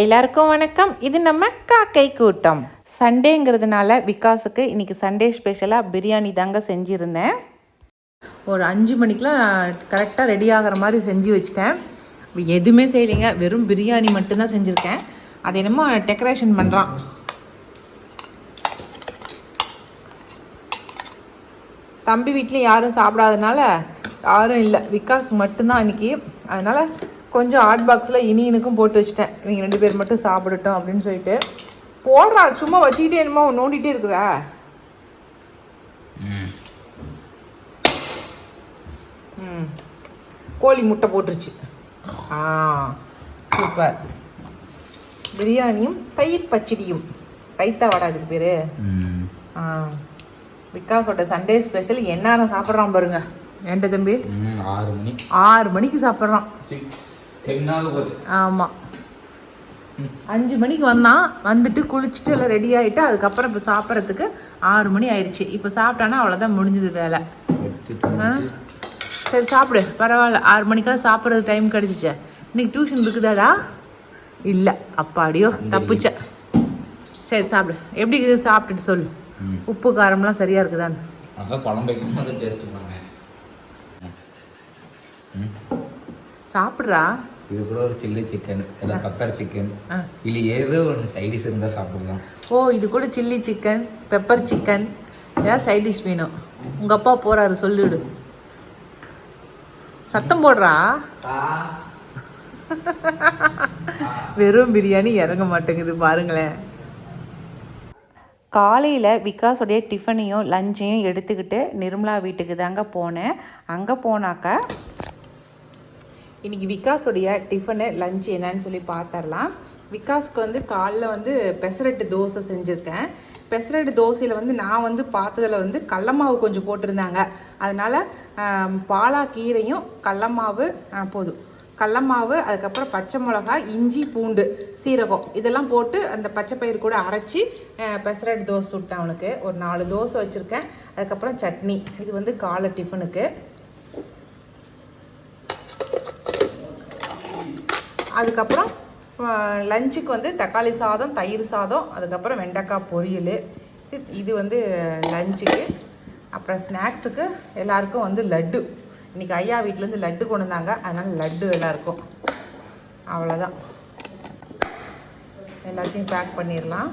எல்லாருக்கும் வணக்கம். இது நம்ம காக்கை கூட்டம். சண்டேங்கிறதுனால விகாஸுக்கு இன்னைக்கு சண்டே ஸ்பெஷலாக பிரியாணி தாங்க செஞ்சுருந்தேன். ஒரு அஞ்சு மணிக்கெலாம் கரெக்டாக ரெடி ஆகிற மாதிரி செஞ்சு வச்சுட்டேன். எதுவுமே செய்யலைங்க. வெறும் பிரியாணி மட்டும்தான் செஞ்சுருக்கேன். அது என்னமோ டெக்கரேஷன் பண்ணுறான் தம்பி வீட்டில் யாரும் சாப்பிடாதனால யாரும் இல்லை. விகாஸ் மட்டும்தான் இன்றைக்கி அதனால் கொஞ்சம் ஹாட் பாக்ஸில் இனியனுக்கும் போட்டு வச்சிட்டேன். இவங்க ரெண்டு பேர் மட்டும் சாப்பிடட்டும் அப்படின்னு சொல்லிட்டு. போடுறா சும்மா வச்சுக்கிட்டே என்னமோ நோண்டிகிட்டே இருக்கிறா. ம். கோழி முட்டை போட்டுருச்சு. ஆ சூப்பர். பிரியாணியும் தயிர் பச்சடியும். ரைத்தா வாடா அதுக்கு பேர். ஆ. விகாஸோட சண்டே ஸ்பெஷல் எந்நேரம் சாப்பிட்றான் பாருங்க. ஏன்ட தம்பி? ஆறு மணி ஆறு மணிக்கு சாப்பிட்றான். சிக்ஸ். ஆமாம் அஞ்சு மணிக்கு வந்தான். வந்துட்டு குளிச்சுட்டு எல்லாம் ரெடி ஆகிட்டு அதுக்கப்புறம் இப்போ சாப்பிட்றதுக்கு ஆறு மணி ஆயிடுச்சு இப்போ சாப்பிட்டானா அவ்வளோதான் முடிஞ்சது வேலை. சரி சாப்பிடு. பரவாயில்ல. ஆறு மணிக்காவது சாப்பிட்றது டைம் கிடச்சிச்சே. இன்னைக்கு டியூஷன் இருக்குதாடா? இல்லை. அப்பாடியோ தப்புச்ச. சரி சாப்பிடு. எப்படி இருக்குது? சாப்பிட்டுட்டு சொல்லு. உப்பு காரம்லாம் சரியாக இருக்குதான்னு. சாப்பிட்றா? இது கூட ஒரு சில்லி சிக்கன் இல்லை பெப்பர் சிக்கன் இல்லை ஏதோ ஒன்று சைடிஸ் இருந்தால் சாப்பிடலாம். ஓ இது கூட சில்லி சிக்கன் பெப்பர் சிக்கன் ஏதாவது சைட் டிஷ் வேணும்? உங்கள் அப்பா போகிறாரு சொல்லிவிடு. சத்தம் போடுறா? வெறும் பிரியாணி இறங்க மாட்டேங்குது பாருங்களேன். காலையில் விகாஸுடைய டிஃபனையும் லஞ்சையும் எடுத்துக்கிட்டு நிர்மலா வீட்டுக்கு தாங்க போனேன். அங்கே போனாக்கா இன்றைக்கி விகாஸுடைய டிஃபனு லஞ்ச் என்னன்னு சொல்லி பார்த்துடலாம் விகாஸ்க்கு வந்து காலைல வந்து பெசரட்டு தோசை செஞ்சுருக்கேன். பெசரட்டு தோசையில் வந்து நான் வந்து பார்த்ததில் வந்து கடல மாவு கொஞ்சம் போட்டிருந்தாங்க. அதனால் பாலா கீரையும் கடல மாவு போதும். கடல மாவு அதுக்கப்புறம் பச்சை மிளகா இஞ்சி பூண்டு சீரகம். இதெல்லாம் போட்டு அந்த பச்சை பயிர் கூட அரைச்சி பெசரட்டு தோசை சுட்டேன் அவனுக்கு. ஒரு நாலு தோசை வச்சுருக்கேன். அதுக்கப்புறம் சட்னி. இது வந்து காலை டிஃபனுக்கு அதுக்கப்புறம் லஞ்சுக்கு வந்து தக்காளி சாதம் தயிர் சாதம் அதுக்கப்புறம் வெண்டைக்காய் பொரியல். இது இது வந்து லஞ்சுக்கு அப்புறம் ஸ்நாக்ஸுக்கு எல்லாருக்கும் வந்து லட்டு. இன்றைக்கி ஐயா வீட்டிலேருந்து லட்டு கொண்டு வந்தாங்க. அதனால் லட்டு எல்லாருக்கும். அவ்வளோதான் எல்லாத்தையும் பேக் பண்ணிடலாம்.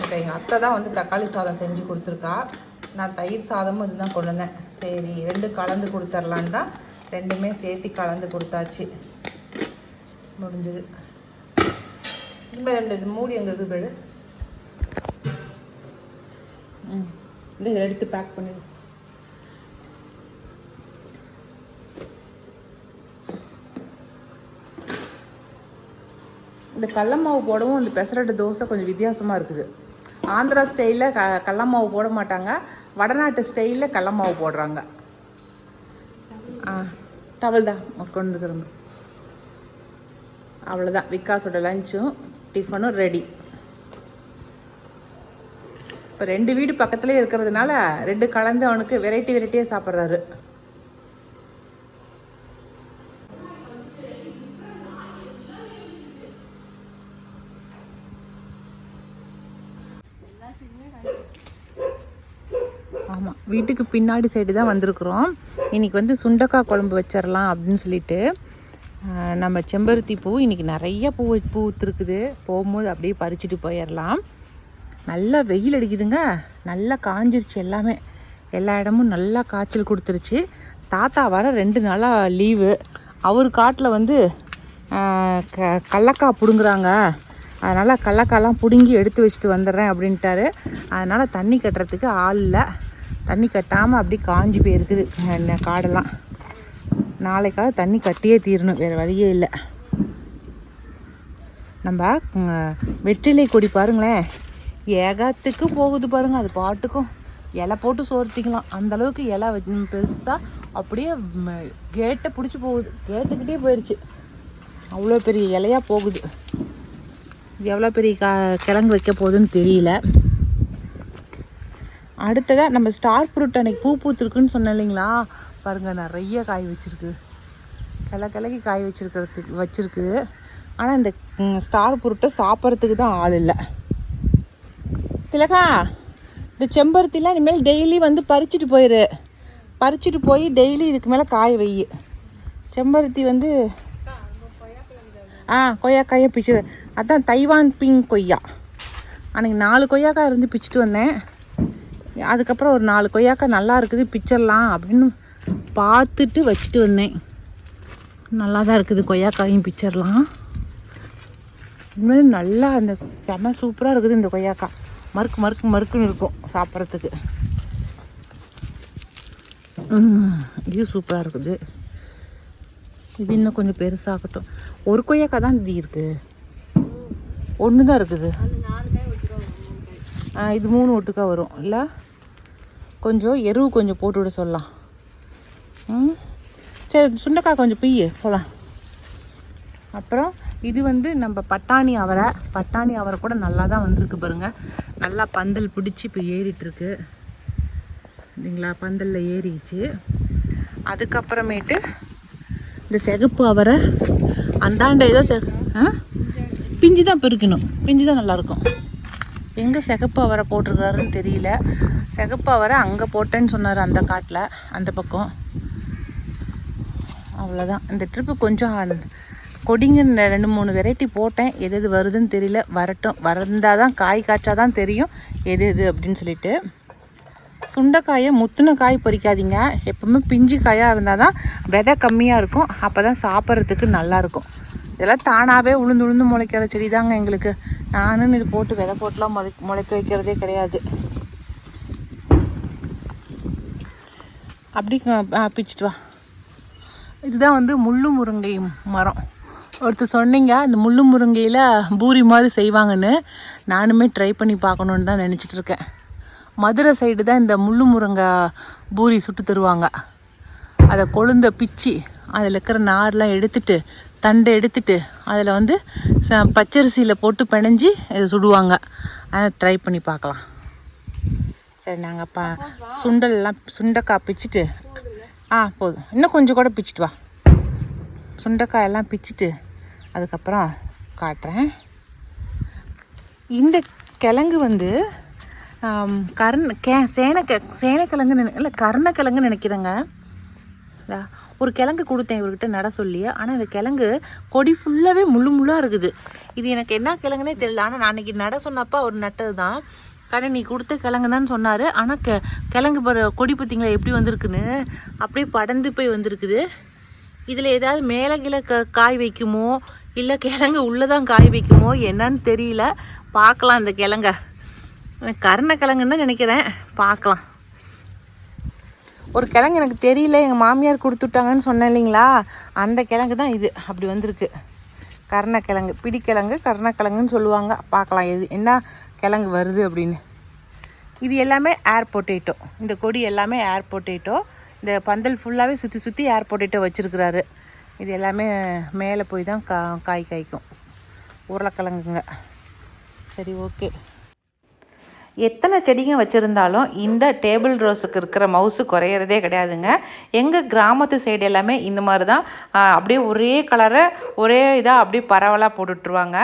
இப்போ எங்கள் அத்தை தான் வந்து தக்காளி சாதம் செஞ்சு கொடுத்துருக்கா. நான் தயிர் சாதமும் இதுதான் கொண்டு வந்தேன். சரி ரெண்டு கலந்து கொடுத்துர்லான்னு தான். ரெண்டுமே சேர்த்து கலந்து கொடுத்தாச்சு. முடிஞ்சது. திரும்ப ரெண்டு இது மூடி எங்கே இருக்குது பேரு ம் இதை எடுத்து பேக் பண்ணி. இந்த கடல மாவு போடவும் இந்த பெசரட்டு தோசை கொஞ்சம் வித்தியாசமாக இருக்குது. ஆந்திரா ஸ்டைலில் க கடல மாவு போட மாட்டாங்க. வடநாட்டு ஸ்டைலில் கடல மாவு போடுறாங்க. ஆ டவல் தான் கொண்டு வந்துக்கிறோங்க அவ்வளோதான் விகாஸோட லஞ்சும் டிஃபனும் ரெடி இப்போ ரெண்டு வீடு பக்கத்துலேயே இருக்கிறதுனால ரெண்டு கலந்து அவனுக்கு வெரைட்டி வெரைட்டியாக சாப்பிட்றாரு. ஆமாம் வீட்டுக்கு பின்னாடி சைடு தான் வந்திருக்கிறோம். இன்னைக்கு வந்து சுண்டக்காய் குழம்பு வச்சிடலாம் அப்படின்னு சொல்லிட்டு நம்ம செம்பருத்தி பூ இன்றைக்கி நிறைய பூ பூத்துருக்குது போகும்போது அப்படியே பறிச்சுட்டு போயிடலாம். நல்லா வெயில் அடிக்குதுங்க. நல்லா காஞ்சிருச்சு எல்லாமே. எல்லா இடமும் நல்லா காய்ச்சல் கொடுத்துருச்சு. தாத்தா வர ரெண்டு நாளாக லீவு. அவர் காட்டில் வந்து க கடலக்காய் பிடுங்குறாங்க. அதனால் கடலக்காய்லாம் பிடுங்கி எடுத்து வச்சுட்டு வந்துடுறேன் அப்படின்ட்டாரு. அதனால் தண்ணி கட்டுறதுக்கு ஆள் இல்லை. தண்ணி கட்டாமல் அப்படி காஞ்சி போயிருக்குது காடெல்லாம். நாளைக்காக தண்ணி கட்டியே தீரணும். வேறு வழியே இல்லை. நம்ம வெற்றிலை கொடி பாருங்களேன். ஏகத்துக்கு போகுது பாருங்க அது பாட்டுக்கும். இலை போட்டு சோர்த்திக்கலாம். அந்தளவுக்கு இலை வச்சு பெருசாக அப்படியே கேட்டை பிடிச்சி போகுது. கேட்டுக்கிட்டே போயிடுச்சு அவ்வளோ பெரிய இலையா போகுது. எவ்வளோ பெரிய க கிழங்கு வைக்க போகுதுன்னு தெரியல. அடுத்ததாக நம்ம ஸ்டார் ஃப்ரூட் அன்னைக்கு பூ பூத்துருக்குன்னு சொன்னேன் இல்லைங்களா? பாருங்கள் நிறைய காய் வச்சுருக்கு. கிள கிளக்கி காய் வச்சுருக்கிறதுக்கு வச்சுருக்குது ஆனால் இந்த ஸ்டார் புருட்டை சாப்பிட்றதுக்கு தான் ஆள் இல்லை. திலகா இந்த செம்பருத்திலாம் இனிமேல் டெய்லி வந்து பறிச்சுட்டு போயிரு. பறிச்சுட்டு போய் டெய்லி இதுக்கு மேலே காய வை. செம்பருத்தி வந்து ஆ கொய்யாக்காயை பிச்சு அதான் தைவான் பிங்க் கொய்யா. அன்றைக்கி நாலு கொய்யாக்காய் இருந்து பிச்சுட்டு வந்தேன். அதுக்கப்புறம் ஒரு நாலு கொய்யாக்காய் நல்லா இருக்குது பிச்சிடலாம் அப்படின்னு பார்த்துட்டு வச்சுட்டு வந்தேன். நல்லா தான் இருக்குது கொய்யாக்காயும் பிக்சர்லாம் உண்மையிலே நல்லா அந்த செம சூப்பராக இருக்குது இந்த கொய்யாக்காய். மறுக்கு மறுக்கு மறுக்குன்னு இருக்கும் சாப்பிட்றதுக்கு. இது சூப்பராக இருக்குது. இது இன்னும் கொஞ்சம் பெருசாகட்டும். ஒரு கொய்யாக்காய் தான் இது இருக்குது ஒன்று தான் இருக்குது. ஆ இது மூணு ஒட்டுக்கா வரும். இல்லை? கொஞ்சம் எருவு கொஞ்சம் போட்டு விட சொல்லலாம். ம்? சரி சுண்டைக்காய் கொஞ்சம் பிய்யு போகலாம் அப்புறம் இது வந்து நம்ம பட்டாணி அவரை. பட்டாணி அவரை கூட நல்லா தான் வந்திருக்கு பாருங்கள் நல்லா பந்தல் பிடிச்சி இப்போ ஏறிட்டுருக்கு. இல்லைங்களா பந்தலில் ஏறிச்சு அதுக்கப்புறமேட்டு இந்த சிகப்பு அவரை அந்தாண்ட ஏதோ செ ஆ? பிஞ்சு தான் பெருக்கணும். பிஞ்சு தான் நல்லாயிருக்கும் எங்கே சிகப்பு அவரை போட்டிருக்காருன்னு தெரியல. சிகப்பு அவரை அங்கே போட்டேன்னு சொன்னார் அந்த காட்டில் அந்த பக்கம். அவ்வளோதான் இந்த ட்ரிப்பு கொஞ்சம் கொடிங்க ரெண்டு மூணு வெரைட்டி போட்டேன். எது எது வருதுன்னு தெரியல. வரட்டும். வரந்தால் தான் காய் காய்ச்சா தான் தெரியும். எது எது அப்படின்னு சொல்லிட்டு. சுண்டைக்காயை முத்துன காய் பொறிக்காதீங்க. எப்பவுமே பிஞ்சு காயாக இருந்தால் தான் விதை கம்மியாக இருக்கும். அப்போ தான் சாப்பிட்றதுக்கு நல்லாயிருக்கும் இதெல்லாம் தானாகவே உளுந்து உளுந்து முளைக்கிற செடி தாங்க எங்களுக்கு. நானும் இது போட்டு விதை போட்டுலாம் முளை முளைக்க வைக்கிறதே கிடையாது. அப்படி பிச்சுட்டு வா. இதுதான் வந்து முள்ளு முருங்கை மரம். ஒருத்தர் சொன்னீங்க இந்த முள்ளு முருங்கையில் பூரி மாதிரி செய்வாங்கன்னு. நானுமே ட்ரை பண்ணி பார்க்கணுன்னு தான் நினச்சிட்டு இருக்கேன். மதுரை சைடு தான் இந்த முள்ளு முருங்கை பூரி சுட்டு தருவாங்க. அதை கொழுந்த பிச்சு அதில் இருக்கிற நார்லாம் எடுத்துட்டு தண்டை எடுத்துட்டு அதில் வந்து ச பச்சரிசியில் போட்டு பிணைஞ்சி இதை சுடுவாங்க. அதை ட்ரை பண்ணி பார்க்கலாம். சரி நாங்கள் பா சுண்டல்லாம் சுண்டைக்காய் பிச்சுட்டு ஆ போதும். இன்னும் கொஞ்சம் கூட பிச்சுட்டு வா. சுண்டைக்காயெல்லாம் பிச்சுட்டு அதுக்கப்புறம் காட்டுறேன். இந்த கிழங்கு வந்து கர்ண கே சேனக்க சேனக்கிழங்கு நினை இல்லை கருணக்கிழங்கு நினைக்கிறேங்க. ஒரு கிழங்கு கொடுத்தேன் இவர்கிட்ட நட சொல்லி. ஆனால் இந்த கிழங்கு கொடி ஃபுல்லாகவே முள்ளு முள்ளாக இருக்குது. இது எனக்கு என்ன கிழங்குனே தெரியல. ஆனால் நான் அன்றைக்கி நட சொன்னப்போ அவர் நட்டது தான் கடை நீ கொடுத்த கிழங்கு தான் சொன்னார். ஆனால் கெ கிழங்கு பாரு கொடி பார்த்திங்களா எப்படி வந்திருக்குன்னு? அப்படியே படந்து போய் வந்திருக்குது. இதில் ஏதாவது மேலே கீழே க காய் வைக்குமோ? இல்லை கிழங்கு உள்ளே தான் காய் வைக்குமோ? என்னன்னு தெரியல. பார்க்கலாம் இந்த கிழங்க. எனக்கு கருணக்கிழங்குன்னு தான் நினைக்கிறேன். பார்க்கலாம். ஒரு கிழங்கு எனக்கு தெரியல. எங்கள் மாமியார் கொடுத்துட்டாங்கன்னு சொன்னேன் இல்லைங்களா? அந்த கிழங்கு தான் இது. அப்படி வந்திருக்கு. கருணக்கிழங்கு பிடிக்கிழங்கு கருணக்கிழங்குன்னு சொல்லுவாங்க. பார்க்கலாம். எது என்ன கிழங்கு வருது அப்படின்னு. இது எல்லாமே ஏர் பொட்டேட்டோ இந்த கொடி எல்லாமே ஏர் பொட்டேட்டோ இந்த பந்தல் ஃபுல்லாகவே சுற்றி சுற்றி ஏர் பொட்டேட்டோ வச்சுருக்கிறாரு. இது எல்லாமே மேலே போய் தான் கா காய் காய்க்கும். உருளைக்கிழங்குங்க. சரி ஓகே எத்தனை செடிங்க வச்சுருந்தாலும் இந்த டேபிள் ரோஸுக்கு இருக்கிற மவுசு குறையிறதே கிடையாதுங்க. எங்கள் கிராமத்து சைடு எல்லாமே இந்த மாதிரி தான் அப்படியே ஒரே கலரை ஒரே இதாக அப்படியே பரவலாக போட்டுட்ருவாங்க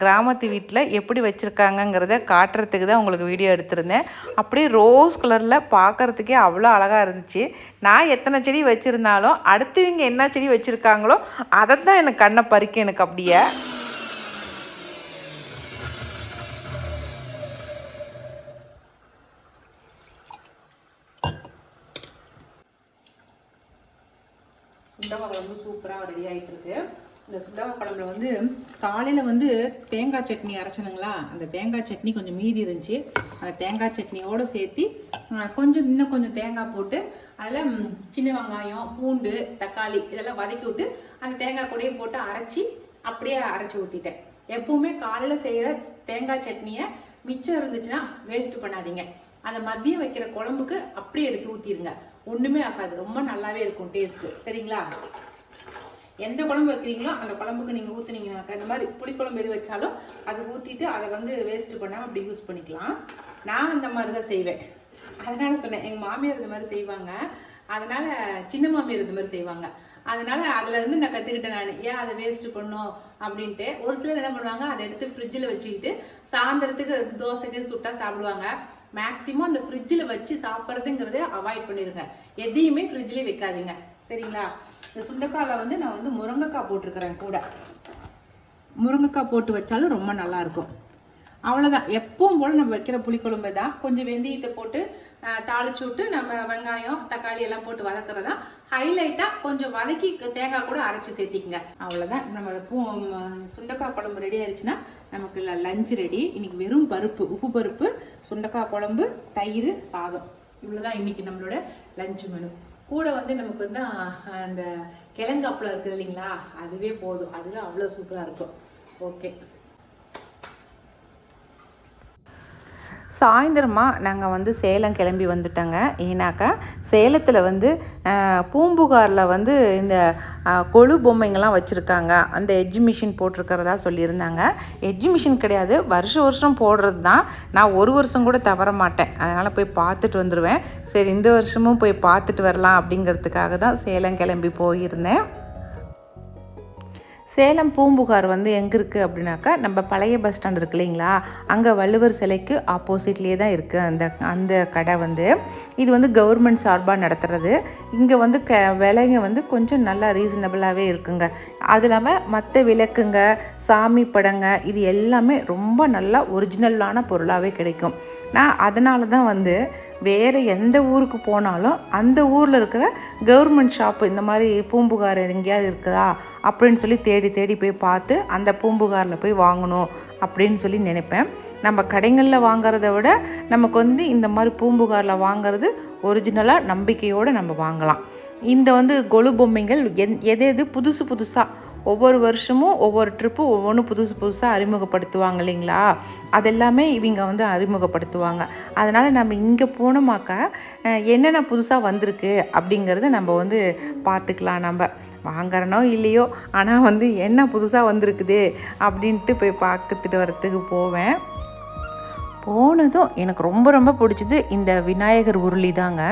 கிராமத்து வீட்டில் எப்படி வச்சுருக்காங்கங்கிறத காட்டுறதுக்கு தான் உங்களுக்கு வீடியோ எடுத்திருந்தேன். அப்படியே ரோஸ் கலரில் பார்க்குறதுக்கே அவ்வளோ அழகாக இருந்துச்சு. நான் எத்தனை செடி வச்சுருந்தாலும் அடுத்தவங்க என்ன செடி வச்சுருக்காங்களோ அதை தான் எனக்கு கண்ணை பறிக்கும் எனக்கு அப்படியே. சுண்டக்காய் வந்து சூப்பராக ரெடி ஆகிட்டு இருக்கு. இந்த சுண்டக்காய் குழம்புல வந்து காலையில் வந்து தேங்காய் சட்னி அரைச்சனுங்களா? அந்த தேங்காய் சட்னி கொஞ்சம் மீதி இருந்துச்சு. அந்த தேங்காய் சட்னியோடு சேர்த்து கொஞ்சம் இன்னும் கொஞ்சம் தேங்காய் போட்டு அதில் சின்ன வெங்காயம் பூண்டு தக்காளி இதெல்லாம் வதக்கி விட்டு அந்த தேங்காய் கூடயே போட்டு அரைச்சி அப்படியே அரைச்சி ஊற்றிட்டேன் எப்பவுமே காலையில் செய்கிற தேங்காய் சட்னியை மிச்சம் இருந்துச்சுன்னா வேஸ்ட் பண்ணாதீங்க. அந்த மதியம் வைக்கிற குழம்புக்கு அப்படியே எடுத்து ஊற்றிடுங்க ஒன்றுமே ஆகாது. ரொம்ப நல்லாவே இருக்கும் டேஸ்ட்டு சரிங்களா? எந்த குழம்பு வைக்கிறீங்களோ அந்த குழம்புக்கு நீங்கள் ஊற்றுனீங்கனாக்கா இந்த மாதிரி புளிக்குழம்பு எது வச்சாலும் அது ஊற்றிட்டு அதை வந்து வேஸ்ட் பண்ணாமல் அப்படி யூஸ் பண்ணிக்கலாம். நான் அந்த மாதிரி தான் செய்வேன். அதனால் சொன்னேன் எங்கள் மாமியார் இந்த மாதிரி செய்வாங்க. அதனால் சின்ன மாமியார் இந்த மாதிரி செய்வாங்க. அதனால் அதுலேருந்து நான் கற்றுக்கிட்டேன் நான். ஏன் அதை வேஸ்ட்டு பண்ணும் அப்படின்ட்டு. ஒரு சிலர் என்ன பண்ணுவாங்க அதை எடுத்து ஃப்ரிட்ஜில் வச்சுக்கிட்டு சாயந்தரத்துக்கு தோசைக்கு சுட்டாக சாப்பிடுவாங்க. மேக்ஸிமம் அந்த ஃப்ரிட்ஜில் வச்சு சாப்பிட்றதுங்கிறத அவாய்ட் பண்ணிடுங்க எதையுமே ஃப்ரிட்ஜ்லேயே வைக்காதீங்க. சரிங்களா? இந்த சுண்டைக்காயில் வந்து நான் வந்து முருங்கைக்காய் போட்டிருக்கிறேன் கூட. முருங்கைக்காய் போட்டு வச்சாலும் ரொம்ப நல்லாயிருக்கும். அவ்வளோதான் எப்பவும் போல் நம்ம வைக்கிற புளிக்குழம்பு தான். கொஞ்சம் வெந்தயத்தை போட்டு தாளிச்சு விட்டு நம்ம வெங்காயம் தக்காளி எல்லாம் போட்டு வதக்குறதா. ஹைலைட்டாக கொஞ்சம் வதக்கி தேங்காய் கூட அரைச்சி சேர்த்திக்கங்க. அவ்வளோதான் நம்ம பூ சுண்டக்காய் சுண்டைக்காய் குழம்பு ரெடி ஆயிடுச்சுன்னா நமக்கு லஞ்ச் ரெடி இன்னைக்கு வெறும் பருப்பு உப்பு பருப்பு சுண்டைக்காய் குழம்பு தயிர் சாதம். இவ்வளோதான் இன்னைக்கு நம்மளோட லஞ்ச் மெனு கூட வந்து நமக்கு வந்து அந்த கிழங்கு அப்பளம் இருக்குது இல்லைங்களா? அதுவே போதும். அதுவே அவ்வளோ சூப்பராக இருக்கும். ஓகே சாயந்தரமாக நாங்கள் வந்து சேலம் கிளம்பி வந்துட்டோங்க. ஏன்னாக்கா சேலத்தில் வந்து பூம்புகாரில் வந்து இந்த கொழு பொம்மைங்கள்லாம் வச்சுருக்காங்க. அந்த எஜ்ஜிமிஷின் போட்டிருக்கிறதா சொல்லியிருந்தாங்க. எஜ்ஜிமிஷின் கிடையாது. வருஷம் வருஷம் போடுறது தான் நான் ஒரு வருஷம் கூட தவற மாட்டேன். அதனால் போய் பார்த்துட்டு வந்துடுவேன் சரி இந்த வருஷமும் போய் பார்த்துட்டு வரலாம் அப்படிங்கிறதுக்காக தான் சேலம் கிளம்பி போயிருந்தேன். சேலம் பூம்புகார் வந்து எங்கே இருக்குது அப்படின்னாக்கா நம்ம பழைய பஸ் ஸ்டாண்ட் இருக்கு இல்லைங்களா? அங்கே வள்ளுவர் சிலைக்கு ஆப்போசிட்லேயே தான் இருக்குது அந்த அந்த கடை வந்து. இது வந்து கவர்மெண்ட் சார்பாக நடத்துகிறது இங்கே வந்து க விலைங்க வந்து கொஞ்சம் நல்லா ரீசனபிளாகவே இருக்குங்க. அது இல்லாமல் மற்ற விளக்குங்க சாமி படங்க இது எல்லாமே ரொம்ப நல்லா ஒரிஜினலான பொருளாகவே கிடைக்கும். நான் அதனால தான் வந்து வேறு எந்த ஊருக்கு போனாலும் அந்த ஊரில் இருக்கிற கவர்மெண்ட் ஷாப்பு இந்த மாதிரி பூம்புகார் எங்கேயாவது இருக்குதா அப்படின்னு சொல்லி தேடி தேடி போய் பார்த்து அந்த பூம்புகாரில் போய் வாங்கணும் அப்படின்னு சொல்லி நினைப்பேன். நம்ம கடைகளில் வாங்குறத விட நமக்கு வந்து இந்த மாதிரி பூம்புகாரில் வாங்குறது ஒரிஜினலாக நம்பிக்கையோடு நம்ம வாங்கலாம். இந்த வந்து கொலு பொம்மைகள் எந் எது எது புதுசு புதுசாக ஒவ்வொரு வருஷமும் ஒவ்வொரு ட்ரிப்பும் ஒவ்வொன்றும் புதுசு புதுசாக அறிமுகப்படுத்துவாங்க இல்லைங்களா? அதெல்லாமே இவங்க வந்து அறிமுகப்படுத்துவாங்க. அதனால் நம்ம இங்கே போனோமாக்கா என்னென்ன புதுசாக வந்திருக்கு அப்படிங்கிறத நம்ம வந்து பார்த்துக்கலாம் நம்ம. வாங்குறனோ இல்லையோ ஆனால் வந்து என்ன புதுசாக வந்திருக்குது அப்படின்ட்டு போய் பார்த்துட்டு வரத்துக்கு போவேன். போனதும் எனக்கு ரொம்ப ரொம்ப பிடிச்சது இந்த விநாயகர் உருளி தாங்க.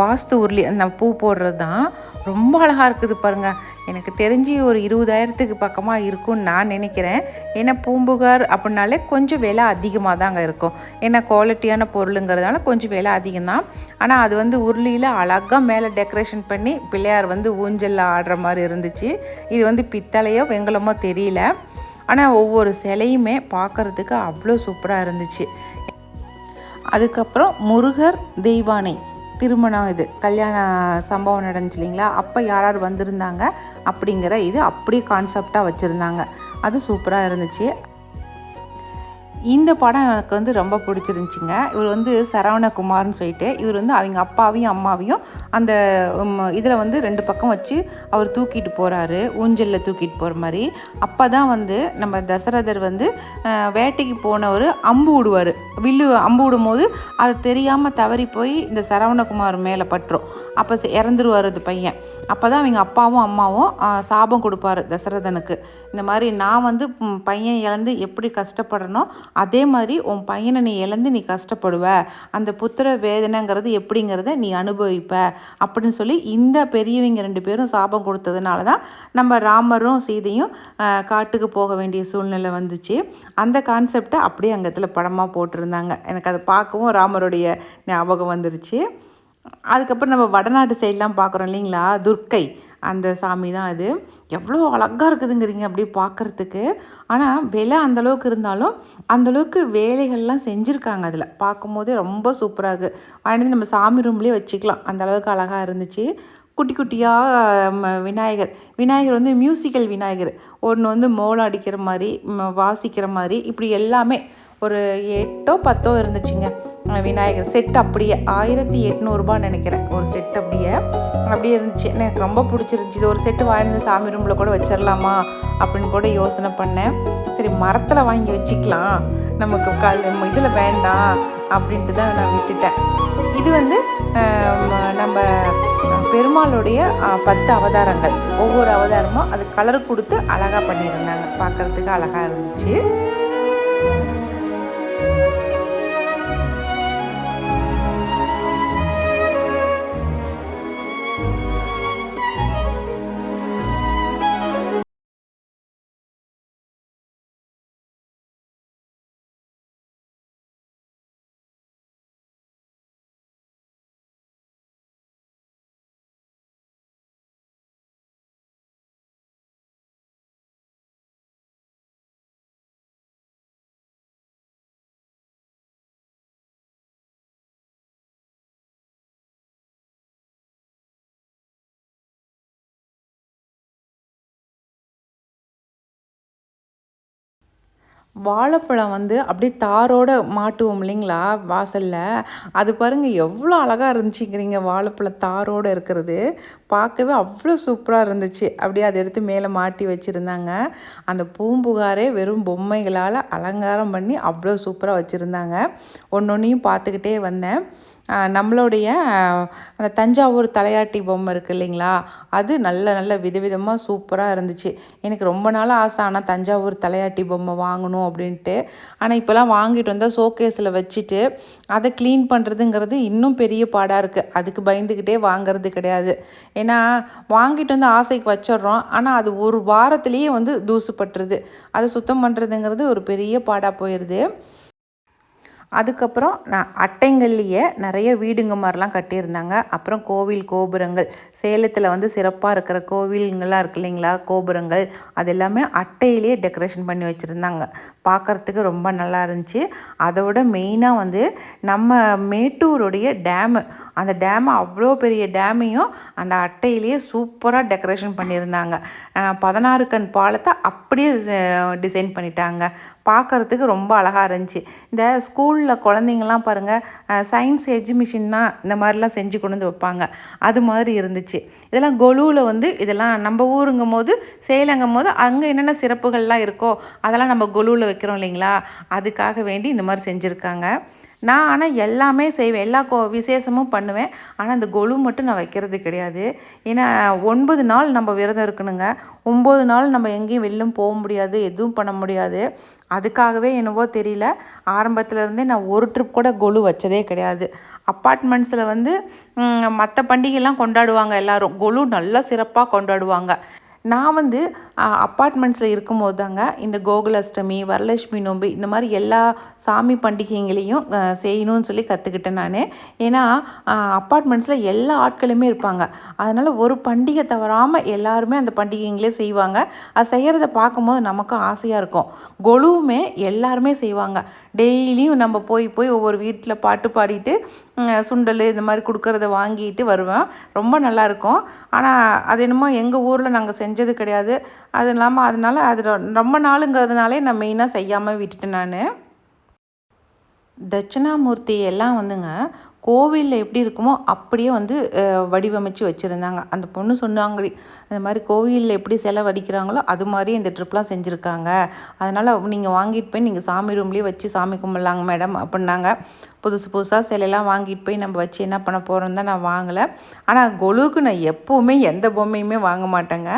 வாஸ்து உருளி அந்த பூ போடுறது தான் ரொம்ப அழகாக இருக்குது பாருங்கள் எனக்கு தெரிஞ்சு ஒரு இருபதாயிரத்துக்கு பக்கமாக இருக்கும்னு நான் நினைக்கிறேன். ஏன்னா பூம்புகார் அப்படின்னாலே கொஞ்சம் விலை அதிகமாக தாங்க இருக்கும். ஏன்னா குவாலிட்டியான பொருளுங்கிறதுனால கொஞ்சம் விலை அதிகம்தான். ஆனால் அது வந்து உருளியில் அழகாக மேலே டெக்கரேஷன் பண்ணி பிள்ளையார் வந்து ஊஞ்சலில் ஆடுற மாதிரி இருந்துச்சு. இது வந்து பித்தளையோ வெங்கலமோ தெரியல. ஆனால் ஒவ்வொரு சிலையுமே பார்க்கறதுக்கு அவ்வளோ சூப்பராக இருந்துச்சு. அதுக்கப்புறம் முருகர் தெய்வானை திருமணம் இது கல்யாண சம்பவம் நடந்துச்சு இல்லைங்களா? அப்போ யார் யார் வந்திருந்தாங்க? அப்படிங்கிற இது அப்படியே கான்செப்டாக வச்சுருந்தாங்க. அது சூப்பராக இருந்துச்சு. இந்த படம் எனக்கு வந்து ரொம்ப பிடிச்சிருந்துச்சிங்க. இவர் வந்து சரவணகுமார்னு சொல்லிட்டு இவர் வந்து அவங்க அப்பாவையும் அம்மாவையும் அந்த இதில் வந்து ரெண்டு பக்கம் வச்சு அவர் தூக்கிட்டு போகிறாரு ஊஞ்சலில் தூக்கிட்டு போகிற மாதிரி. அப்போ தான் வந்து நம்ம தசரதர் வந்து வேட்டைக்கு போனவர் அம்பு விடுவார் வில்லு அம்பு விடும்போது அது தெரியாமல் தவறி போய் இந்த சரவணகுமார் மேலே பட்டுரும். அப்போ இறந்துருவார் அந்த பையன். அப்போ தான் அவங்க அப்பாவும் அம்மாவும் சாபம் கொடுப்பாரு தசரதனுக்கு. இந்த மாதிரி நான் வந்து பையன் இழந்து எப்படி கஷ்டப்படணும் அதே மாதிரி உன் பையனை நீ இழந்து நீ கஷ்டப்படுவ. அந்த புத்திர வேதனைங்கிறது எப்படிங்கிறத நீ அனுபவிப்ப அப்படின்னு சொல்லி இந்த பெரியவங்க ரெண்டு பேரும் சாபம் கொடுத்ததுனால தான் நம்ம ராமரும் சீதையும் காட்டுக்கு போக வேண்டிய சூழ்நிலை வந்துச்சு. அந்த கான்செப்டை அப்படியே அங்கத்தில் படமாக போட்டிருந்தாங்க. எனக்கு அதை பார்க்கவும் ராமருடைய ஞாபகம் வந்துருச்சு. அதுக்கப்புறம் நம்ம வடநாட்டு சைட்லாம் பார்க்குறோம் இல்லைங்களா? துர்க்கை. அந்த சாமி தான் அது. எவ்வளோ அழகாக இருக்குதுங்கிறீங்க அப்படியே பார்க்குறதுக்கு. ஆனால் விலை அந்தளவுக்கு இருந்தாலும் அந்தளவுக்கு வேலைகள்லாம் செஞ்சுருக்காங்க அதில். பார்க்கும்போதே ரொம்ப சூப்பராக இருக்குது வாங்கிட்டு நம்ம சாமி ரூம்லேயே வச்சுக்கலாம். அந்தளவுக்கு அழகாக இருந்துச்சு. குட்டி குட்டியாக விநாயகர். விநாயகர் வந்து மியூசிக்கல் விநாயகர். ஒன்று வந்து மோளம் அடிக்கிற மாதிரி வாசிக்கிற மாதிரி. இப்படி எல்லாமே ஒரு எட்டோ பத்தோ இருந்துச்சுங்க. விநாயகர் செட் அப்படியே ஆயிரத்தி எட்நூறுபான்னு நினைக்கிறேன். ஒரு செட் அப்படியே. அப்படியே இருந்துச்சு. எனக்கு ரொம்ப பிடிச்சிருந்துச்சி. இது ஒரு செட்டு வாழ்ந்து சாமி ரூமில் கூட வச்சிடலாமா அப்படின்னு கூட யோசனை பண்ணேன். சரி மரத்தில் வாங்கி வச்சுக்கலாம். நமக்கு கல் இதில் வேண்டாம் அப்படின்ட்டு தான் நான் விட்டுட்டேன். இது வந்து நம்ம பெருமாளுடைய பத்து அவதாரங்கள். ஒவ்வொரு அவதாரமும் அது கலர் கொடுத்து அழகாக பண்ணியிருந்தாங்க. பார்க்கறதுக்கு அழகாக இருந்துச்சு. வாழைப்பழம் வந்து அப்படியே தாரோட மாட்டுவோம் இல்லைங்களா வாசலில். அது பாருங்கள் எவ்வளோ அழகாக இருந்துச்சுங்கிறீங்க வாழைப்பழம் தாரோடு இருக்கிறது. பார்க்கவே அவ்வளோ சூப்பராக இருந்துச்சு. அப்படியே அதை எடுத்து மேலே மாட்டி வச்சுருந்தாங்க. அந்த பூம்புகாரே வெறும் பொம்மைகளால் அலங்காரம் பண்ணி அவ்வளோ சூப்பராக வச்சுருந்தாங்க. ஒன்று ஒன்றையும் பார்த்துக்கிட்டே வந்தேன். நம்மளுடைய அந்த தஞ்சாவூர் தலையாட்டி பொம்மை இருக்குது இல்லைங்களா? அது நல்ல நல்ல விதவிதமாக சூப்பராக இருந்துச்சு. எனக்கு ரொம்ப நாள் ஆசை ஆனால் தஞ்சாவூர் தலையாட்டி பொம்மை வாங்கணும் அப்படின்ட்டு. ஆனால் இப்போலாம் வாங்கிட்டு வந்தால் ஷோகேஸில் வச்சுட்டு அதை க்ளீன் பண்ணுறதுங்கிறது இன்னும் பெரிய பாடாக இருக்குது அதுக்கு பயந்துக்கிட்டே வாங்கிறது கிடையாது. ஏன்னா வாங்கிட்டு வந்து ஆசைக்கு வச்சிடுறோம். ஆனால் அது ஒரு வாரத்துலேயே வந்து தூசுப்பட்டுருது அதை சுத்தம் பண்ணுறதுங்கிறது ஒரு பெரிய பாடாக போயிடுது அதுக்கப்புறம் நான் அட்டைங்கள்லேயே நிறைய வீடுங்க மாதிரிலாம் கட்டியிருந்தாங்க. அப்புறம் கோவில் கோபுரங்கள் சேலத்தில் வந்து சிறப்பாக இருக்கிற கோவிலுங்கள்லாம் இருக்கு இல்லைங்களா? கோபுரங்கள் அது எல்லாமே அட்டையிலேயே டெக்கரேஷன் பண்ணி வச்சுருந்தாங்க. பார்க்குறதுக்கு ரொம்ப நல்லா இருந்துச்சு. அதோட மெயினாக வந்து நம்ம மேட்டூருடைய டேமு அந்த டேமு அவ்வளோ பெரிய டேமையும் அந்த அட்டையிலேயே சூப்பராக டெக்கரேஷன் பண்ணியிருந்தாங்க. பதினாறு கண் பாலத்தை அப்படியே டிசைன் பண்ணிட்டாங்க. பார்க்குறதுக்கு ரொம்ப அழகாக இருந்துச்சு. இந்த ஸ்கூலில் குழந்தைங்கள்லாம் பாருங்கள் சயின்ஸ் எஜிபிஷன் தான் இந்த மாதிரிலாம் செஞ்சு கொண்டு வந்து வைப்பாங்க. அது மாதிரி இருந்துச்சு. இதெல்லாம் கொலுவில் வந்து இதெல்லாம் நம்ம ஊருங்கும் போது சேலங்கும் போது அங்கே என்னென்ன சிறப்புகள்லாம் இருக்கோ அதெல்லாம் நம்ம கொலுவில் வைக்கிறோம் இல்லைங்களா? அதுக்காக வேண்டி இந்த மாதிரி செஞ்சுருக்காங்க. நான் ஆனால் எல்லாமே செய்வேன். எல்லா கோ விசேஷமும் பண்ணுவேன். ஆனால் அந்த கொலு மட்டும் நான் வைக்கிறது கிடையாது. ஏன்னா ஒன்பது நாள் நம்ம விரதம் இருக்கணுங்க. ஒம்பது நாள் நம்ம எங்கேயும் வெளிலும் போக முடியாது எதுவும் பண்ண முடியாது. அதுக்காகவே என்னவோ தெரியல. ஆரம்பத்துலேருந்தே நான் ஒரு ட்ரிப் கூட கொலு வச்சதே கிடையாது. அப்பார்ட்மெண்ட்ஸில் வந்து மற்ற பண்டிகைலாம் கொண்டாடுவாங்க எல்லோரும். கொலு நல்லா சிறப்பாக கொண்டாடுவாங்க. நான் வந்து அப்பார்ட்மெண்ட்ஸில் இருக்கும்போது தாங்க இந்த கோகுலாஷ்டமி வரலட்சுமி நோம்பு இந்த மாதிரி எல்லா சாமி பண்டிகைங்களையும் செய்யணும்னு சொல்லி கற்றுக்கிட்டேன் நான். ஏன்னா அப்பார்ட்மெண்ட்ஸில் எல்லா ஆட்களுமே இருப்பாங்க. அதனால் ஒரு பண்டிகை தவறாமல் எல்லாருமே அந்த பண்டிகைங்களே செய்வாங்க. அது செய்கிறத பார்க்கும்போது நமக்கும் ஆசையாக இருக்கும். கொலுவுமே எல்லாருமே செய்வாங்க. டெய்லியும் நம்ம போய் போய் ஒவ்வொரு வீட்டில் பாட்டு பாடிட்டு சுண்டல் இந்த மாதிரி கொடுக்குறத வாங்கிட்டு வருவேன். ரொம்ப நல்லாயிருக்கும் ஆனால் அது என்னமோ எங்கள் ஊரில் நாங்கள் செஞ்சது கிடையாது. அது இல்லாமல் அதனால் அது ரொம்ப நாளுங்கிறதுனாலே நான் மெயினாக செய்யாமல் விட்டுட்டேன் நான். தட்சிணாமூர்த்தி எல்லாம் வந்துங்க கோவிலில் எப்படி இருக்குமோ அப்படியே வந்து வடிவமைச்சு வச்சுருந்தாங்க. அந்த பொண்ணு சொன்னாங்க அந்த மாதிரி கோவிலில் எப்படி சிலை வடிக்கிறாங்களோ அது மாதிரி இந்த ட்ரிப்லாம் செஞ்சுருக்காங்க. அதனால் நீங்கள் வாங்கிட்டு போய் நீங்கள் சாமி ரூம்லேயே வச்சு சாமி கும்பிட்லாங்க மேடம் அப்படின்னாங்க. புதுசு புதுசாக சிலையெல்லாம் வாங்கிட்டு போய் நம்ம வச்சு என்ன பண்ண போகிறோம் தான் நான் வாங்கலை. ஆனால் கொலுவுக்கு நான் எப்போவுமே எந்த பொம்மையுமே வாங்க மாட்டேங்க.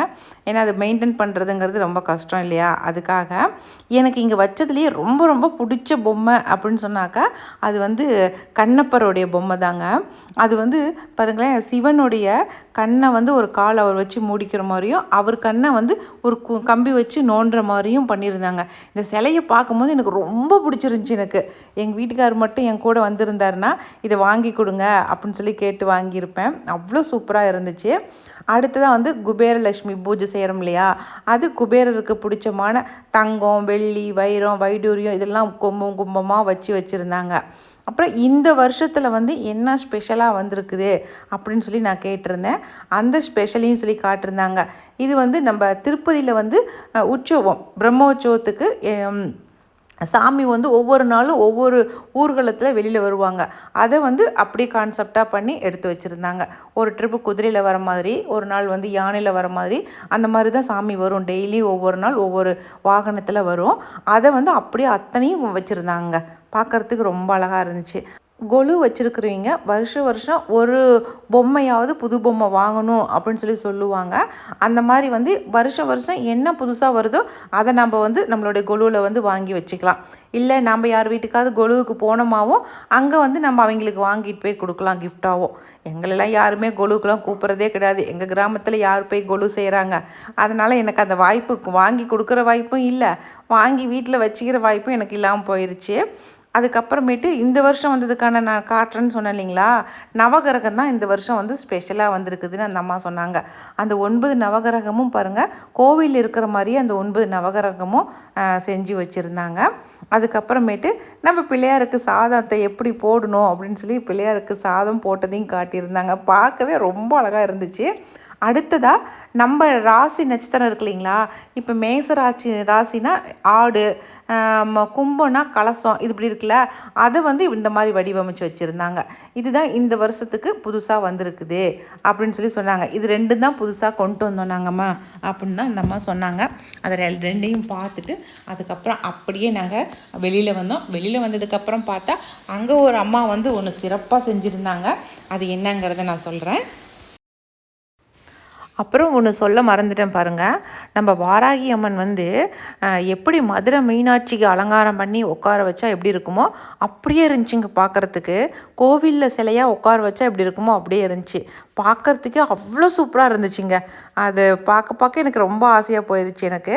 ஏன்னா அது மெயின்டைன் பண்ணுறதுங்கிறது ரொம்ப கஷ்டம் இல்லையா? அதுக்காக எனக்கு இங்கே வச்சதுலேயே ரொம்ப ரொம்ப பிடிச்ச பொம்மை அப்படின்னு சொன்னாக்கா அது வந்து கண்ணப்பருடைய பொம்மை தாங்க. அது வந்து பாருங்களேன் சிவனுடைய கண்ணை வந்து ஒரு கால் அவர் வச்சு மூடிக்கிற மாதிரியும் அவர் கண்ணை வந்து ஒரு கு- கம்பி வச்சு நோண்டுற மாதிரியும் பண்ணியிருந்தாங்க. இந்த சிலையை பார்க்கும்போது எனக்கு ரொம்ப பிடிச்சிருந்துச்சி எனக்கு. எங்கள் வீட்டுக்காரர் மட்டும் என் கூட வந்திருந்தாருன்னா இதை வாங்கி கொடுங்க அப்படின்னு சொல்லி கேட்டு வாங்கியிருப்பேன். அவ்வளோ சூப்பராக இருந்துச்சு. அடுத்ததாக வந்து குபேரலட்சுமி பூஜை செய்கிறோம் இல்லையா? அது குபேரருக்கு பிடிச்சமான தங்கம் வெள்ளி வைரம் வைடூரியம் இதெல்லாம் கும்பம் கும்பமாக வச்சு வச்சுருந்தாங்க. அப்புறம் இந்த வருஷத்தில் வந்து என்ன ஸ்பெஷலாக வந்திருக்குது அப்படின்னு சொல்லி நான் கேட்டிருந்தேன். அந்த ஸ்பெஷலையும் சொல்லி காட்டியிருந்தாங்க இது வந்து நம்ம திருப்பதியில் வந்து உற்சவம் பிரம்மோற்சவத்துக்கு சாமி வந்து ஒவ்வொரு நாளும் ஒவ்வொரு ஊர்வலத்தில் வெளியில் வருவாங்க. அதை வந்து அப்படியே கான்செப்டாக பண்ணி எடுத்து வச்சுருந்தாங்க. ஒரு ட்ரிப்பு குதிரையில் வர மாதிரி ஒரு நாள் வந்து யானையில் வர மாதிரி அந்த மாதிரி தான் சாமி வரும். டெய்லி ஒவ்வொரு நாள் ஒவ்வொரு வாகனத்தில் வரும். அதை வந்து அப்படியே அத்தனையும் வச்சுருந்தாங்க. பார்க்கறதுக்கு ரொம்ப அழகாக இருந்துச்சு. கொலு வச்சுருக்குறவங்க வருஷம் வருஷம் ஒரு பொம்மையாவது புது பொம்மை வாங்கணும் அப்படின்னு சொல்லி சொல்லுவாங்க. அந்த மாதிரி வந்து வருஷம் வருஷம் என்ன புதுசாக வருதோ அதை நம்ம வந்து நம்மளுடைய கொலுவில் வந்து வாங்கி வச்சுக்கலாம். இல்லை நம்ம யார் வீட்டுக்காவது கொலுவுக்கு போனோமாவும் அங்கே வந்து நம்ம அவங்களுக்கு வாங்கிட்டு போய் கொடுக்கலாம் கிஃப்டாகவும் எங்களெல்லாம் யாருமே கொலுவுக்கெலாம் கூப்பிட்றதே கிடையாது. எங்கள் கிராமத்தில் யார் போய் கொலு செய்கிறாங்க அதனால் எனக்கு அந்த வாய்ப்பு வாங்கி கொடுக்குற வாய்ப்பும் இல்லை. வாங்கி வீட்டில் வச்சுக்கிற வாய்ப்பும் எனக்கு இல்லாமல் போயிடுச்சு அதுக்கப்புறமேட்டு இந்த வருஷம் வந்ததுக்கான நான் காட்டுறேன்னு சொன்னேன் இல்லைங்களா? நவகிரகம் தான் இந்த வருஷம் வந்து ஸ்பெஷலாக வந்திருக்குதுன்னு அந்த அம்மா சொன்னாங்க. அந்த ஒன்பது நவகிரகமும் பாருங்கள் கோவிலில் இருக்கிற மாதிரியே அந்த ஒன்பது நவகிரகமும் செஞ்சு வச்சுருந்தாங்க. அதுக்கப்புறமேட்டு நம்ம பிள்ளையாருக்கு சாதத்தை எப்படி போடணும் அப்படின்னு சொல்லி பிள்ளையாருக்கு சாதம் போட்டதையும் காட்டியிருந்தாங்க. பார்க்கவே ரொம்ப அழகாக இருந்துச்சு. அடுத்ததாக நம்ம ராசி நட்சத்திரம் இருக்கு இல்லைங்களா? இப்போ மேச ராசி ராசினா ஆடு கும்பம்னா கலசம் இது இப்படி இருக்குல்ல? அதை வந்து இந்த மாதிரி வடிவமைச்சு வச்சுருந்தாங்க. இதுதான் இந்த வருஷத்துக்கு புதுசாக வந்திருக்குது அப்படின்னு சொல்லி சொன்னாங்க. இது ரெண்டு தான் புதுசாக கொண்டு வந்தோம் நாங்கம்மா அப்படின்னு தான் இந்த அம்மா சொன்னாங்க. அதை ரெண்டையும் பார்த்துட்டு அதுக்கப்புறம் அப்படியே நாங்கள் வெளியில் வந்தோம். வெளியில் வந்ததுக்கப்புறம் பார்த்தா அங்கே ஒரு அம்மா வந்து ஒன்று சிறப்பாக செஞ்சுருந்தாங்க. அது என்னங்கிறத நான் சொல்கிறேன் அப்புறம் ஒன்று சொல்ல மறந்துட்டேன் பாருங்கள் நம்ம வாராகி அம்மன் வந்து எப்படி மதுரை மீனாட்சிக்கு அலங்காரம் பண்ணி உட்கார வச்சா எப்படி இருக்குமோ அப்படியே இருந்துச்சுங்க பார்க்குறதுக்கு கோவிலில் சிலையாக உட்கார வச்சா எப்படி இருக்குமோ? அப்படியே இருந்துச்சு. பார்க்கறதுக்கே அவ்வளோ சூப்பராக இருந்துச்சுங்க. அது பார்க்க பார்க்க எனக்கு ரொம்ப ஆசையாக போயிடுச்சு எனக்கு.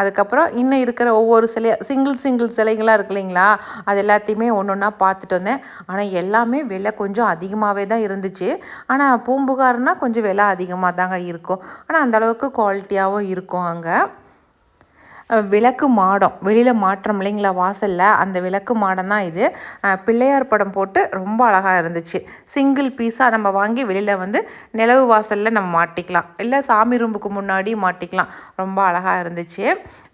அதுக்கப்புறம் இன்னும் இருக்கிற ஒவ்வொரு சிலையாக சிங்கிள் சிங்கிள் சிலைகளாக இருக்கு இல்லைங்களா? அது எல்லாத்தையுமே ஒன்று ஒன்றா பார்த்துட்டு வந்தேன். ஆனால் எல்லாமே விலை கொஞ்சம் அதிகமாகவே தான் இருந்துச்சு. ஆனால் பூம்புகார்னால் கொஞ்சம் விலை அதிகமாக தாங்க இருக்கும். ஆனால் அந்த அளவுக்கு குவாலிட்டியாகவும் இருக்கும் அங்கே. விளக்கு மாடம். வெளியில் மாற்றம் இல்லைங்களா வாசலில்? அந்த விளக்கு மாடம் தான் இது. பிள்ளையார் படம் போட்டு ரொம்ப அழகாக இருந்துச்சு. சிங்கிள் பீஸாக நம்ம வாங்கி வெளியில் வந்து நிலவு வாசலில் நம்ம மாட்டிக்கலாம். இல்லை சாமி ரூமுக்கு முன்னாடி மாட்டிக்கலாம். ரொம்ப அழகாக இருந்துச்சு.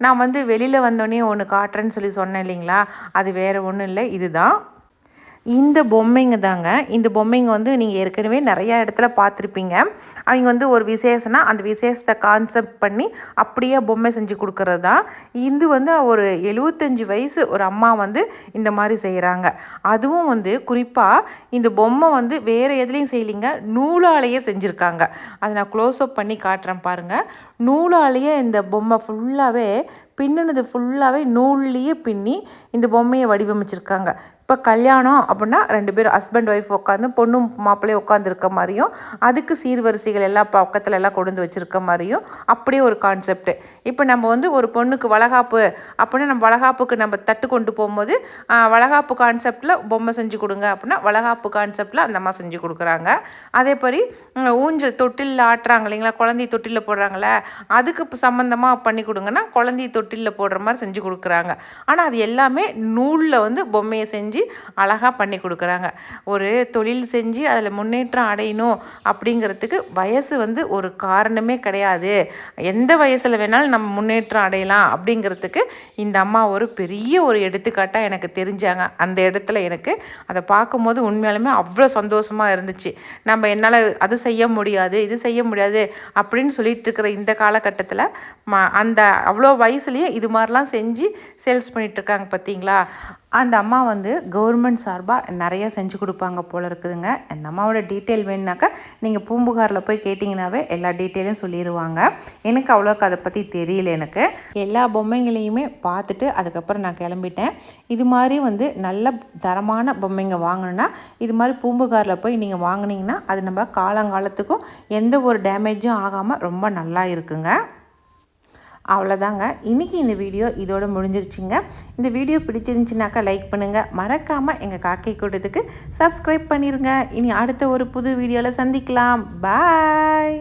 நான் வந்து வெளியில் வந்தோடனே ஒன்று காட்டுறேன்னு சொல்லி சொன்னேன் இல்லைங்களா? அது வேறு ஒன்றும் இல்லை. இதுதான். இந்த பொம்மைங்க தாங்க. இந்த பொம்மைங்க வந்து நீங்கள் ஏற்கனவே நிறையா இடத்துல பார்த்துருப்பீங்க. அவங்க வந்து ஒரு விசேஷம்னா அந்த விசேஷத்தை கான்செப்ட் பண்ணி அப்படியே பொம்மை செஞ்சு கொடுக்கறது தான். இது வந்து ஒரு எழுபத்தஞ்சி வயசு ஒரு அம்மா வந்து இந்த மாதிரி செய்கிறாங்க அதுவும் வந்து குறிப்பாக இந்த பொம்மை வந்து வேறு எதுலேயும் செய்யலிங்க. நூலாலேயே செஞ்சுருக்காங்க. அதை நான் க்ளோஸ்அப் பண்ணி காட்டுறேன் பாருங்கள் நூலாலேயே இந்த பொம்மை ஃபுல்லாகவே பின்னுனது ஃபுல்லாகவே நூல்லையே பின்னி இந்த பொம்மையை வடிவமைச்சிருக்காங்க. இப்போ கல்யாணம் அப்படின்னா ரெண்டு பேரும் ஹஸ்பண்ட் ஒய்ஃப் உட்காந்து பொண்ணும் மாப்பிள்ளையும் உட்காந்துருக்க மாதிரியும் அதுக்கு சீர்வரிசைகள் எல்லாம் பக்கத்தில் எல்லாம் கொண்டு வந்து வச்சுருக்க மாதிரியும் அப்படியே ஒரு கான்செப்ட் இப்போ நம்ம வந்து ஒரு பொண்ணுக்கு வளகாப்பு அப்படின்னா நம்ம வளகாப்புக்கு நம்ம தட்டு கொண்டு போகும்போது வளகாப்பு கான்செப்டில் பொம்மை செஞ்சு கொடுங்க அப்படின்னா வளகாப்பு கான்செப்டில் அந்த அம்மா செஞ்சு கொடுக்குறாங்க. அதே மாதிரி ஊஞ்சல் தொட்டிலில் ஆட்டுறாங்க இல்லைங்களா குழந்தை தொட்டிலில் போடுறாங்களே அதுக்கு சம்மந்தமாக பண்ணி கொடுங்கன்னா குழந்தை தொட்டிலில் போடுற மாதிரி செஞ்சு கொடுக்குறாங்க. ஆனால் அது எல்லாமே நூலில் வந்து பொம்மையை செஞ்சு அழகாக பண்ணி கொடுக்குறாங்க. ஒரு தொழில் செஞ்சு அதில் முன்னேற்றம் அடையணும் அப்படிங்கிறதுக்கு வயசு வந்து ஒரு காரணமே கிடையாது. எந்த வயசில் வேணாலும் நம்ம முன்னேற்றம் அடையலாம் அப்படிங்கிறதுக்கு இந்த அம்மா ஒரு பெரிய ஒரு எடுத்துக்காட்டாக எனக்கு தெரிஞ்சாங்க. அந்த இடத்துல எனக்கு அதை பார்க்கும்போது உண்மையாலுமே அவ்வளோ சந்தோஷமாக இருந்துச்சு. நம்ம என்னால் அது செய்ய முடியாது இது செய்ய முடியாது அப்படின்னு சொல்லிட்டு இருக்கிற இந்த காலகட்டத்தில் ம அந்த அவ்வளோ வயசுலேயும் இது மாதிரிலாம் செஞ்சு சேல்ஸ் பண்ணிகிட்ருக்காங்க பார்த்தீங்களா அந்த அம்மா வந்து கவர்மெண்ட் சார்பாக நிறைய செஞ்சு கொடுப்பாங்க போல இருக்குதுங்க. என் அம்மாவோட டீட்டெயில் வேணுனாக்கா நீங்கள் பூம்புகாரில் போய் கேட்டிங்கனாவே எல்லா டீட்டெயிலும் சொல்லிடுவாங்க எனக்கு அவ்வளோக்கு அதை பற்றி தெரியல எனக்கு. எல்லா பொம்மைங்களையுமே பார்த்துட்டு அதுக்கப்புறம் நான் கிளம்பிட்டேன். இது மாதிரி வந்து நல்ல தரமான பொம்மைங்க வாங்கணுன்னா இது மாதிரி பூம்புகாரில் போய் நீங்கள் வாங்கினீங்கன்னா அது நம்ம காலங்காலத்துக்கும் எந்த ஒரு டேமேஜும் ஆகாமல் ரொம்ப நல்லா இருக்குங்க. அவ்வளோதாங்க இன்றைக்கி இந்த வீடியோ இதோட முடிஞ்சிருச்சுங்க. இந்த வீடியோ பிடிச்சிருந்துச்சுனாக்கா லைக் பண்ணுங்கள் மறக்காமல் எங்கள் காக்கை கூட்டத்துக்கு சப்ஸ்கிரைப் பண்ணிடுங்க இனி அடுத்த ஒரு புது வீடியோவில் சந்திக்கலாம். பாய்